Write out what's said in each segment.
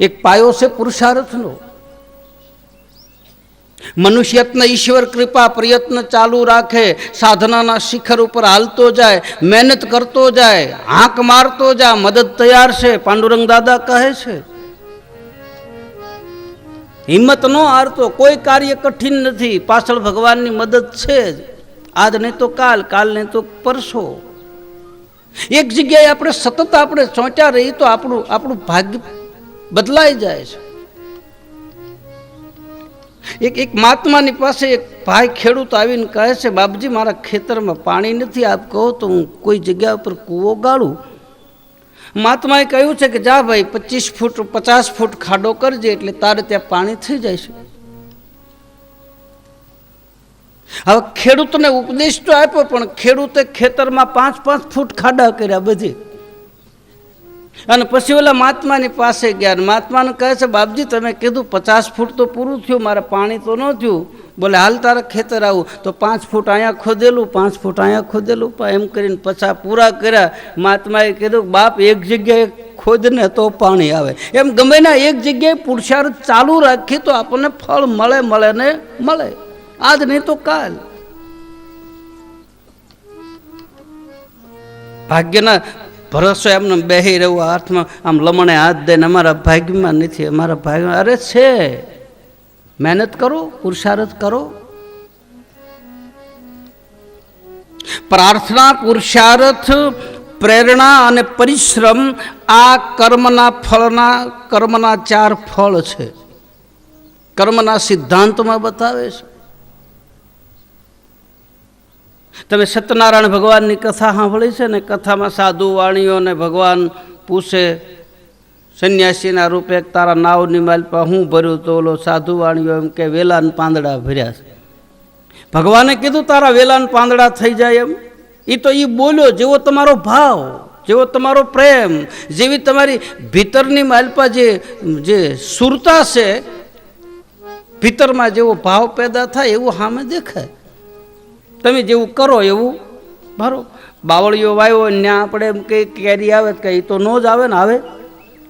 એક પાયો છે પુરુષાર્થનો. મનુષ્યત્ન ઈશ્વર કૃપા પ્રયત્ન ચાલુ રાખે, સાધનાના શિખર ઉપર હાલતો જાય, મહેનત કરતો જાય, હાંક મારતો જાય મદદ તૈયાર છે, પાંડુરંગ દાદા કહે છે. હિંમત નો હારતો, કોઈ કાર્ય કઠિન નથી, પાછળ ભગવાનની મદદ છે જ. આજ નહીં તો કાલ કાલ નહીં તો પરસો. એક જગ્યાએ આપણે સતત આપણે ચોંટ્યા રહીએ તો આપણું આપણું ભાગ્ય બદલાઈ જાય છે. એક એક મહાત્માની પાસે એક ભાઈ ખેડૂત આવીને કહે છે, બાપજી, મારા ખેતરમાં પાણી નથી, આપ કહો તો હું કોઈ જગ્યા ઉપર કૂવો ગાળું. મહાત્માએ કહ્યું છે કે, જા ભાઈ, પચીસ ફૂટ, પચાસ ફૂટ ખાડો કરજે, એટલે તારે ત્યાં પાણી થઈ જાય છે. હવે ખેડૂતને ઉપદેશ તો આપ્યો, પણ ખેડૂતે ખેતરમાં પાંચ પાંચ ફૂટ ખાડા કર્યા બધી. અને પછી ઓલા મહાત્માની પાસે ગયા મહાત્માને કહે છે, બાપજી, તમે કીધું પચાસ ફૂટ તો પૂરું થયું, મારે પાણી તો ન થયું. બોલે, હાલ તારે ખેતર આવું. તો પાંચ ફૂટ અહીંયા ખોદેલું, પાંચ ફૂટ અહીંયા ખોદેલું પણ એમ કરીને પચાસ પૂરા કર્યા. મહાત્માએ કીધું, બાપ, એક જગ્યાએ ખોદને તો પાણી આવે. એમ ગમે ના એક જગ્યાએ પુરુષાર્થ ચાલુ રાખીએ તો આપણને ફળ મળે મળે ને મળે. આજ નહીં તો કાલ. ભાગ્યના ભરોસો એમને બેહી રહેવું હાથમાં આમ લમણે હાથ દઈને અમારા ભાગ્યમાં નથી, અમારા ભાગ્યમાં અરે છે. મહેનત કરો, પુરુષાર્થ કરો. પ્રાર્થના, પુરુષાર્થ, પ્રેરણા અને પરિશ્રમ આ કર્મના ફળના, કર્મના ચાર ફળ છે. કર્મના સિદ્ધાંતમાં બતાવે છે. તમે સત્યનારાયણ ભગવાનની કથા સાંભળી છે ને? કથામાં સાધુ વાણીઓને ભગવાન પૂછે, સંન્યાસીના રૂપે તારા નાવની માલપા હું ભર્યું તો ઓલો સાધુ વાણીઓ એમ કે, વેલાન પાંદડા ભર્યા છે. ભગવાને કીધું, તારા વેલાન પાંદડા થઈ જાય એમ. એ તો એ બોલ્યો, જેવો તમારો ભાવ, જેવો તમારો પ્રેમ, જેવી તમારી ભીતરની માલપા જે જે સુરતા છે, ભીતરમાં જેવો ભાવ પેદા થાય એવું સામે દેખાય. તમે જેવું કરો એવું? ભરો બાવળીઓ વાવ્યો ત્યાં આપણે એમ કંઈ કેરી આવે કંઈ તો ન જ આવે ને આવે?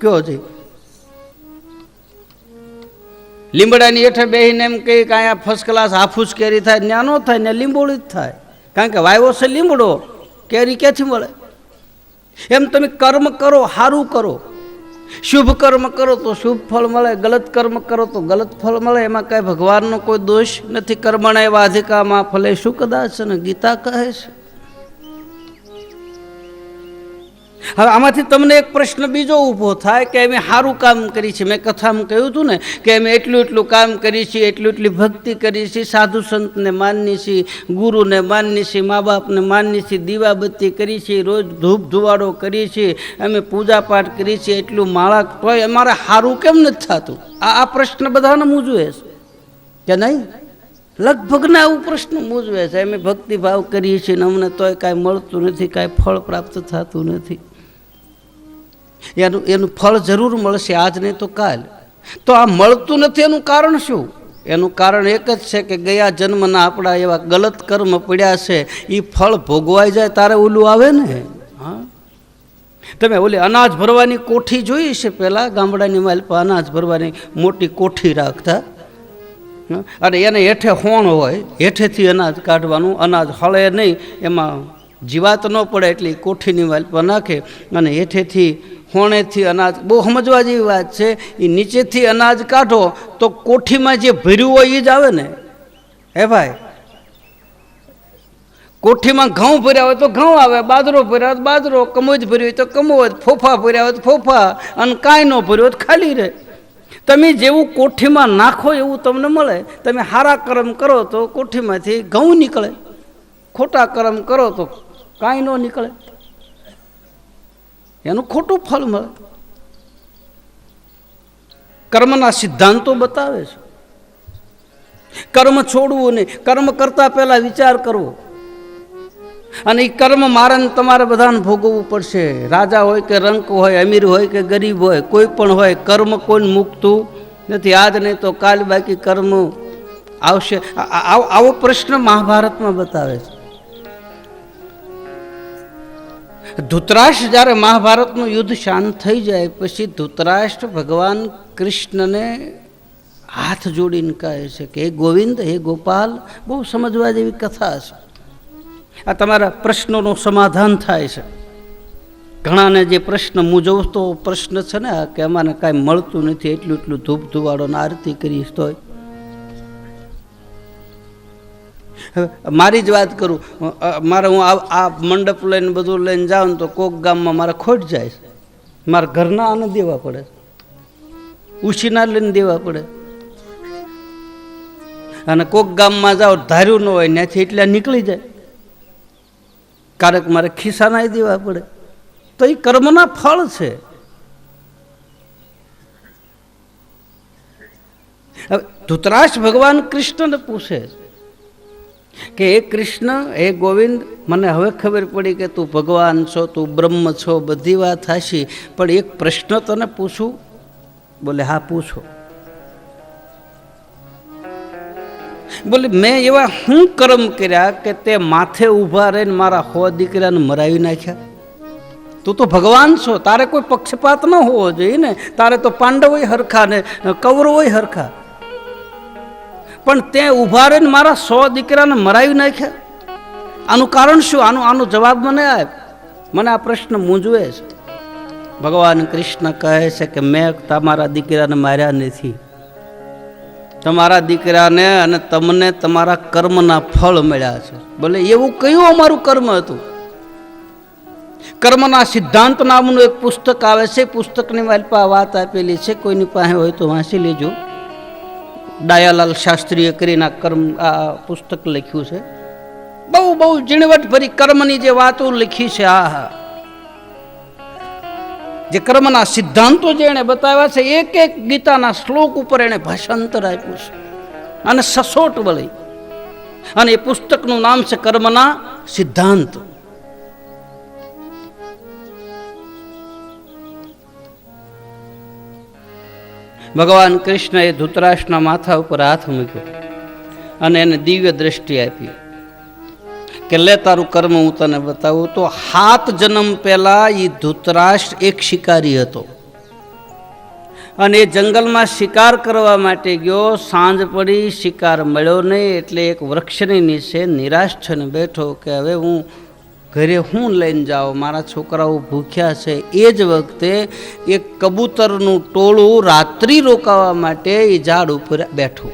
કયો છે? લીમડાની હેઠે બેસીને એમ કંઈ કાંઈ ફર્સ્ટ ક્લાસ હાફૂસ કેરી થાય ત્યાં ન થાય ને લીંબોળી જ થાય. કારણ કે વાવ્યો છે લીમડો કેરી ક્યાંથી મળે? એમ તમે કર્મ કરો સારું કરો. શુભ કર્મ કરો તો શુભ ફળ મળે, ગલત કર્મ કરો તો ગલત ફળ મળે. એમાં કાંઈ ભગવાનનો કોઈ દોષ નથી. કર્મણ એવા અધિકામાં ફલે શું કદાચ છે ને ગીતા કહે છે? હવે આમાંથી તમને એક પ્રશ્ન બીજો ઊભો થાય કે અમે સારું કામ કરી છે. મેં કથામાં કહ્યું હતું ને કે અમે એટલું એટલું કામ કરી છીએ, એટલું એટલી ભક્તિ કરી છે સાધુ સંતને માનની છીએ, ગુરુને માનની છીએ મા બાપને માનની છીએ, દીવાબત્તી કરી છે રોજ ધૂપ ધુવાડો કરીએ છીએ, અમે પૂજા પાઠ કરી છે એટલું માળા તોય અમારે સારું કેમ નથી થતું? આ આ પ્રશ્ન બધાને મૂજવે છે. કે નહીં? લગભગના આવું પ્રશ્ન મૂજવે છે. અમે ભક્તિભાવ કરીએ છીએ ને અમને તોય કાંઈ મળતું નથી, કાંઈ ફળ પ્રાપ્ત થતું નથી. એનું એનું ફળ જરૂર મળશે આજ નહીં તો કાલ. તો આ મળતું નથી એનું કારણ શું? એનું કારણ એક જ છે કે ગયા જન્મના આપણા એવા ગલત કર્મ પડ્યા છે એ ફળ ભોગવાઈ જાય તારે ઓલું આવે ને? હા? તમે ઓલી અનાજ ભરવાની કોઠી જોઈ છે પહેલાં ગામડાની માલપા અનાજ ભરવાની મોટી કોઠી રાખતા? અને એને હેઠે હોણ હોય, હેઠેથી અનાજ કાઢવાનું, અનાજ હળે નહીં, એમાં જીવાત ન પડે એટલે કોઠીની કોઠીની પર નાખે અને હેઠેથી હોણેથી અનાજ, બહુ સમજવા જેવી વાત છે એ નીચેથી અનાજ કાઢો તો કોઠીમાં જે ભર્યું હોય એ જ આવે ને? હે ભાઈ? કોઠીમાં ઘઉં ભર્યા હોય તો ઘઉં આવે, બાજરો ભર્યા હોય તો બાજરો, કમોજ ભર્યો હોય તો કમોજ, ફોફા ભર્યા હોય તો ફોફા, અને કાંઈ ન ભર્યો હોય તો ખાલી રહે. તમે જેવું કોઠીમાં નાખો એવું તમને મળે. તમે સારા કર્મ કરો તો કોઠીમાંથી ઘઉં નીકળે. ખોટા કર્મ કરો તો કાંઈ ન નીકળે. એનું ખોટું ફળ મળે કર્મના સિદ્ધાંતો બતાવે છે. કર્મ છોડવું નહીં, કર્મ કરતા પહેલા વિચાર કરવો. અને એ કર્મ મારે તમારે બધાને ભોગવવું પડશે. રાજા હોય કે રંક હોય, અમીર હોય કે ગરીબ હોય, કોઈ પણ હોય, કર્મ કોઈને મૂકતું નથી. આજ નહીં તો કાલ બાકી કર્મ આવશે. આવો પ્રશ્ન મહાભારતમાં બતાવે છે. ધૃતરાષ્ટ્ર જ્યારે મહાભારતનું યુદ્ધ શાંત થઈ જાય, પછી ધૃતરાષ્ટ્ર ભગવાન કૃષ્ણને હાથ જોડીને કહે છે કે, હે ગોવિંદ, હે ગોપાલ, બહુ સમજવા જેવી કથા છે. આ તમારા પ્રશ્નોનું સમાધાન થાય છે. ઘણાને જે પ્રશ્ન મૂંઝવતો પ્રશ્ન છે ને કે અમારે કાંઈ મળતું નથી, એટલું એટલું ધૂપ ધુવાડો આરતી કરીશ તોય મારી જ વાત કરું. મારે હું આ મંડપ લઈને બધું લઈને જાઉં તો કોક ગામમાં મારે ખોટ જાય છે. મારા ઘરના આને દેવા પડે ઉછીના લઈને દેવા પડે અને કોક ગામમાં જાઓ, ધાર્યું ન હોય, ત્યાંથી એટલે નીકળી જાય. કારક મારે ખિસ્સાના દેવા પડે. તો એ કર્મના ફળ છે. ધૃતરાષ્ટ્ર ભગવાન કૃષ્ણને પૂછે છે. કે હે કૃષ્ણ, હે ગોવિંદ, મને હવે ખબર પડી કે તું ભગવાન છો, તું બ્રહ્મ છો, બધી વાત હાશી પણ એક પ્રશ્ન તને પૂછું? બોલે, હા, પૂછો. બોલે, મેં એવા શું કર્મ કર્યા કે તે માથે ઊભા રહીને મારા હો દીકરાને મરાવી નાખ્યા? તું તો ભગવાન છો, તારે કોઈ પક્ષપાત ન હોવો જોઈએ ને? તારે તો પાંડવોય હરખા ને, કૌરવોય હરખા. પણ તે ઊભા રહીને મારા સો દીકરાને મરાવી નાખ્યા. આનું કારણ શું? આનું આનો જવાબ મને આપ મને આ પ્રશ્ન મૂંઝવે છે. ભગવાન કૃષ્ણ કહે છે કે મેં તમારા દીકરાને માર્યા નથી. તમારા દીકરાને અને તમને તમારા કર્મના ફળ મળ્યા છે. ભલે એવું કયું અમારું કર્મ હતું. કર્મના સિદ્ધાંત નામનું એક પુસ્તક આવે છે. પુસ્તકની મારી પાસે વાત આપેલી છે. કોઈની પાસે હોય તો વાંચી લેજો. ડાયાલાલ શાસ્ત્રીએ કરીને કર્મ, આ પુસ્તક લખ્યું છે. બહુ બહુ ઝીણવટ ભરી કર્મની જે વાતો લખી છે, આ જે કર્મના સિદ્ધાંતો જે એણે બતાવ્યા છે, એક એક ગીતાના શ્લોક ઉપર એણે ભાષાંતર આપ્યું છે. અને સસોટ વળી અને એ પુસ્તકનું નામ છે કર્મના સિદ્ધાંત. ભગવાન કૃષ્ણએ ધૃતરાષ્ટ્રના માથા ઉપર હાથ મૂક્યો અને એને દિવ્ય દ્રષ્ટિ આપી. કે લે તારું કર્મ હું તને બતાવું. તો હાથ જન્મ પહેલા એ ધૃતરાષ્ટ્ર એક શિકારી હતો. અને એ જંગલમાં શિકાર કરવા માટે ગયો. સાંજ પડી, શિકાર મળ્યો નહીં, એટલે એક વૃક્ષની નીચે નિરાશ થઈને બેઠો કે હવે હું ઘરે હું લઈને જાઉં, મારા છોકરાઓ ભૂખ્યા છે, એ જ વખતે એક કબૂતરનું ટોળું રાત્રિ રોકાવા માટે એ ઝાડ ઉપર બેઠું.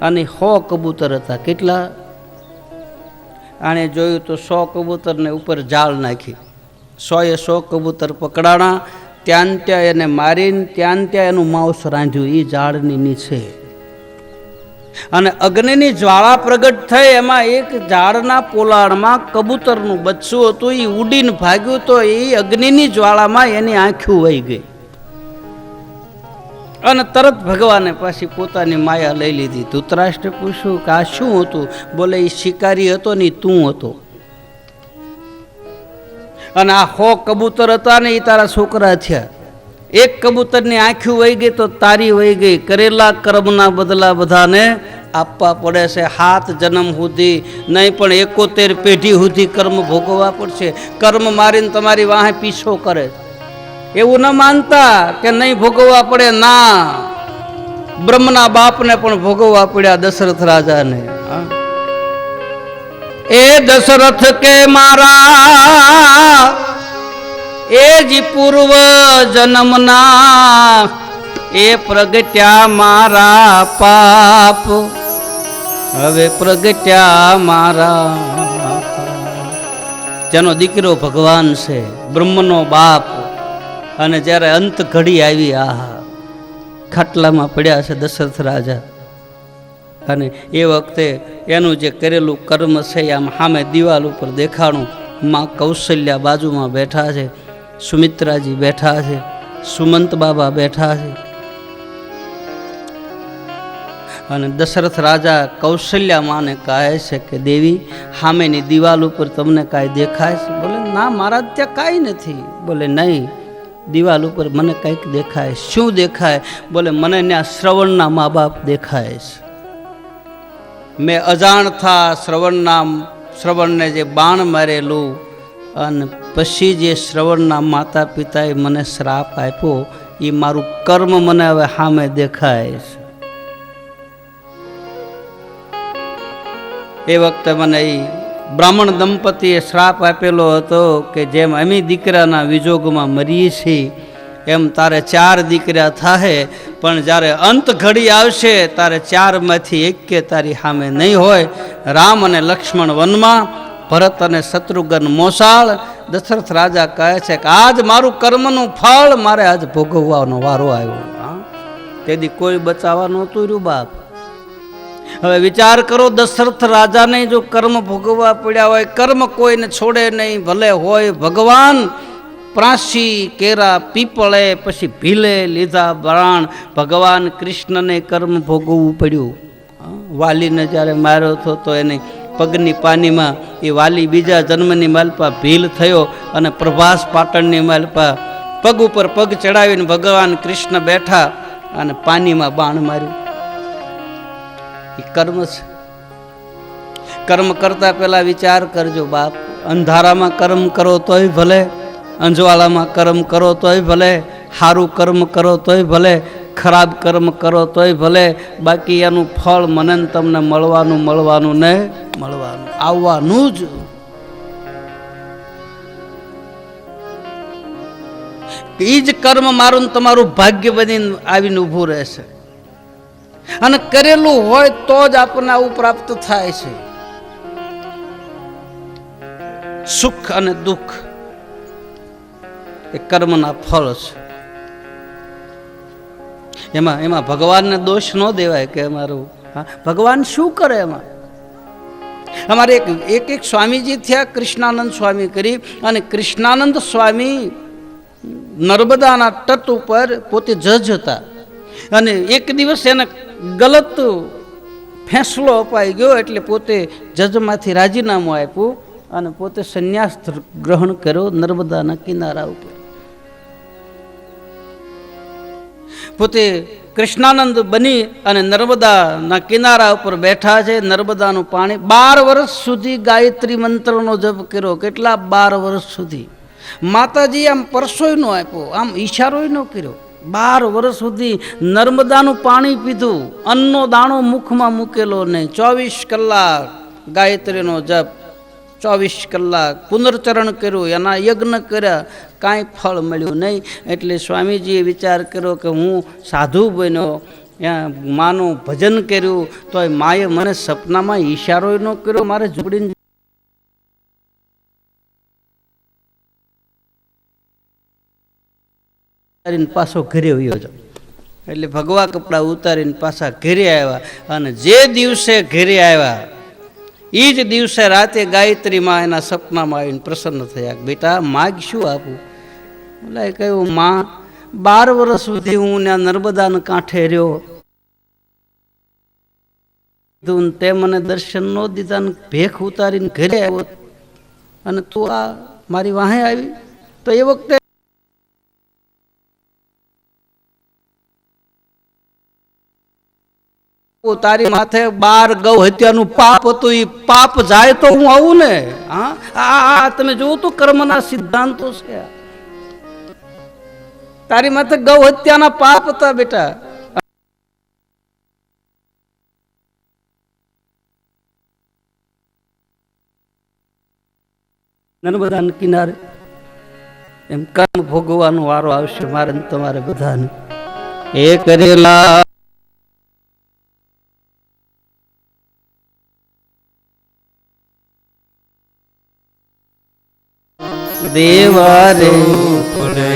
અને સો કબૂતર હતા. કેટલા? આણે જોયું તો સો કબૂતરને ઉપર જાળ નાખી સોએ સો કબૂતર પકડાણા ત્યાં ત્યાં એને મારીને ત્યાં ત્યાં એનું માંસ રાંધ્યું. એ ઝાડની નીચે અને અગ્નિની જ્વાળા પ્રગટ થઈ, એમાં એક ઝાડના પોલાણમાં કબૂતરનું બચ્ચું હતું. એ ઉડીને ભાગ્યું તો એ અગ્નિની જ્વાળામાં એની આંખું વહી ગઈ. અને તરત ભગવાને પાછી પોતાની માયા લઈ લીધી. ધૃતરાષ્ટ્રે પૂછ્યું કે, આ શું હતું? બોલે એ શિકારી હતો ને તું હતો. અને આ હો કબૂતર હતા ને એ તારા છોકરા થયા. એક કબૂતરની આંખ્યું વહી ગઈ તો તારી વહી ગઈ. કરેલા કર્મના બદલા બધાને આપવા પડે છે. હાથ જન્મ સુધી નહીં, પણ એકોતેર પેઢી સુધી કર્મ ભોગવવા પડશે. કર્મ મારીને તમારી વાહે પીછો કરે. એવું ન માનતા કે નહીં ભોગવવા પડે? ના. બ્રહ્મના બાપને પણ ભોગવવા પડ્યા દશરથ રાજાને. એ દશરથ કે મારા એ જી પૂર્વ જન્મના એ પ્રગટ્યા મારા પાપ. હવે પ્રગટ્યા મારા જેનો દીકરો ભગવાન છે, બ્રહ્મનો બાપ, અને જ્યારે અંત ઘડી આવી આહા ખાટલામાં પડ્યા છે દશરથ રાજા. અને એ વખતે એનું જે કરેલું કર્મ છે, આમ સામે દિવાલ ઉપર દેખાણું માં કૌશલ્યા બાજુમાં બેઠા છે. સુમિત્રાજી બેઠા છે, સુમંત બાબા બેઠા છે. અને દશરથ રાજા કૌશલ્યા માને કહે છે કે, દેવી, સામેની દિવાલ ઉપર તમને કાંઈ દેખાય છે? બોલે, ના મારા ત્યાં કાંઈ નથી. બોલે, નહીં, દિવાલ ઉપર મને કંઈક દેખાય. શું દેખાય? બોલે, મને ત્યાં શ્રવણના મા બાપ દેખાય છે. મેં અજાણતા શ્રવણના, શ્રવણને જે બાણ મારેલું અને પછી જે શ્રવણના માતા પિતાએ મને શ્રાપ આપ્યો, એ મારું કર્મ મને હવે સામે દેખાય છે. એ વખતે મને એ બ્રાહ્મણ દંપતીએ શ્રાપ આપેલો હતો કે જેમ અમે દીકરાના વિજોગમાં મરીએ છીએ, એમ તારે ચાર દીકરા થાય પણ જ્યારે અંત ઘડી આવશે ત્યારે ચારમાંથી એક કે તારી સામે નહીં હોય. રામ અને લક્ષ્મણ વનમાં ભરત અને શત્રુઘ્ન મોસાળ દશરથ રાજા કહે છે કે આજ મારું કર્મનું ફળ મારે આજ ભોગવવાનો વારો આવ્યો. તેથી કોઈ બચાવવા નહોતું રહ્યું બાપ. હવે વિચાર કરો દશરથ રાજાને જો કર્મ ભોગવવા પડ્યા હોય, કર્મ કોઈને છોડે નહીં, ભલે હોય ભગવાન, પ્રાસી, કેરા, પીપળે, પછી ભીલે, લીધા બરાણ ભગવાન કૃષ્ણને કર્મ ભોગવવું પડ્યું. વાલીને જ્યારે માર્યો હતો તો એને પગની પાનીમાં એ વાલી બીજા જન્મની માલપા ભીલ થયો અને પ્રભાસ પાટણની માલપા પગ ઉપર પગ ચડાવીને ભગવાન કૃષ્ણ બેઠા અને પાનીમાં બાણ માર્યું. એ કર્મ છે. કર્મ કરતા પહેલા વિચાર કરજો બાપ. અંધારામાં કર્મ કરો તોય ભલે, અંજવાળામાં કર્મ કરો તોય ભલે સારું કર્મ કરો તોય ભલે ખરાબ કર્મ કરો તોય ભલે બાકી એનું ફળ મને તમને મળવાનું મળવાનું ને મળવાનું. આવવાનું જ. એ જ કર્મ મારું તમારું ભાગ્ય બનીને આવીને ઊભું રહેશે. અને કરેલું હોય તો જ આપણને આવું પ્રાપ્ત થાય છે. સુખ અને દુઃખ એ કર્મના ફળ છે. એમાં એમાં ભગવાનને દોષ ન દેવાય કે અમારું, હા, ભગવાન શું કરે એમાં? અમારે એક એક એક સ્વામીજી થયા, કૃષ્ણાનંદ સ્વામી કરી, અને કૃષ્ણાનંદ સ્વામી નર્મદાના તટ ઉપર પોતે જજ હતા. અને એક દિવસ એને ગલત ફેંસલો અપાઈ ગયો, એટલે પોતે જજમાંથી રાજીનામું આપ્યું, અને પોતે સંન્યાસ ગ્રહણ કર્યો નર્મદાના કિનારા ઉપર. પોતે કૃષ્ણાનંદ બની અને નર્મદાના કિનારા ઉપર બેઠા છે. નર્મદાનું પાણી બાર વર્ષ સુધી ગાયત્રી મંત્રનો જપ કર્યો. કેટલા બાર વર્ષ સુધી? માતાજી આમ પરસોય નો આપ્યો, આમ ઈશારોય ન કર્યો. બાર વર્ષ સુધી નર્મદાનું પાણી પીધું. અન્નનો દાણો મુખમાં મૂકેલો નહીં. ચોવીસ કલાક ગાયત્રીનો જપ ચોવીસ કલાક પુનર્ચરણ કર્યું, એના યજ્ઞ કર્યા, કાંઈ ફળ મળ્યું નહીં. એટલે સ્વામીજીએ વિચાર કર્યો કે હું સાધુ બન્યો માનું ભજન કર્યું તો માએ મને સપનામાં ઈશારોય ન કર્યો, મારે ઝૂંપડીને પાછો ઘરે વયો છો એટલે ભગવા કપડાં ઉતારીને પાછા ઘરે આવ્યા અને જે દિવસે ઘરે આવ્યા એ જ દિવસે રાતે ગાયત્રીમાં એના સપનામાં આવીને પ્રસન્ન થયા બેટા, માગ શું આપું? બોલા કહ્યું, માં, બાર વર્ષ સુધી હું ત્યાં નર્મદાને કાંઠે રહ્યો. તે મને દર્શન ન દીધા ને ભેખ ઉતારીને ઘરે આવ્યો. અને તું આ મારી વાહે આવી. તો એ વખતે તારી માથે બાર ગૌ હત્યાનું પાપ હતું એ પાપ જાય તો હું આવું ને? હા? તમે જોવો તો કર્મના સિદ્ધાંતો છે. તારી માથે ગૌ હત્યાના પાપ હતા, બેટા. નર્મદા કિનારે એમ કર્મ ભોગવવાનો વારો આવશે મારે તમારે બધાને. એ કરેલા દેવારે પડે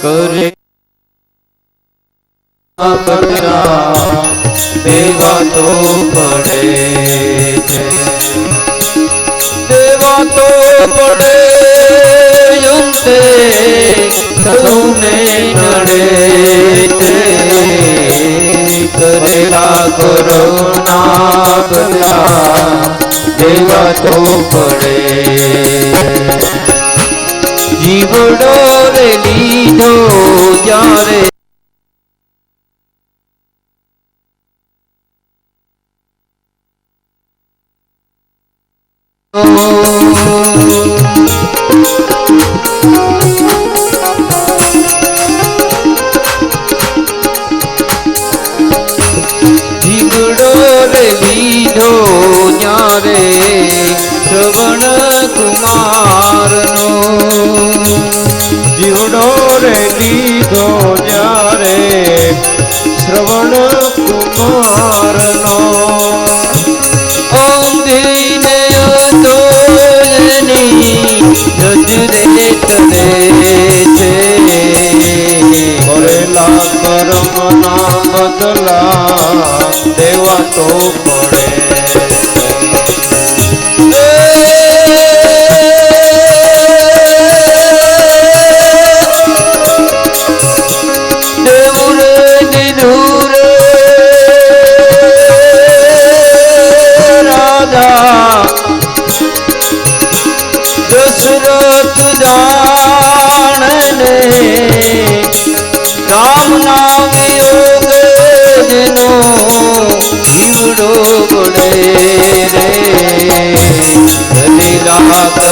કરે દેવા તો પડે દેવા તો પડે યુક્તે સૌને નડે કરેલા કરો ના કર્યા દેવા તો પડે. જીવડો રે લીધો જ્યારે જીવડો દેવા તો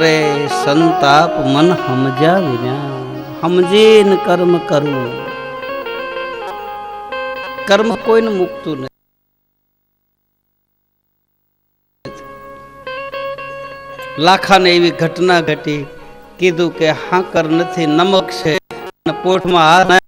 રે સંતાપ મન સમજ્યા વિના સમજીને કર્મ કરવું કર્મ કોઈને મૂકતું નથી. લાખાને એવી ઘટના ઘટી, કીધું કે હાકર નથી, નમક છે પોઠમાં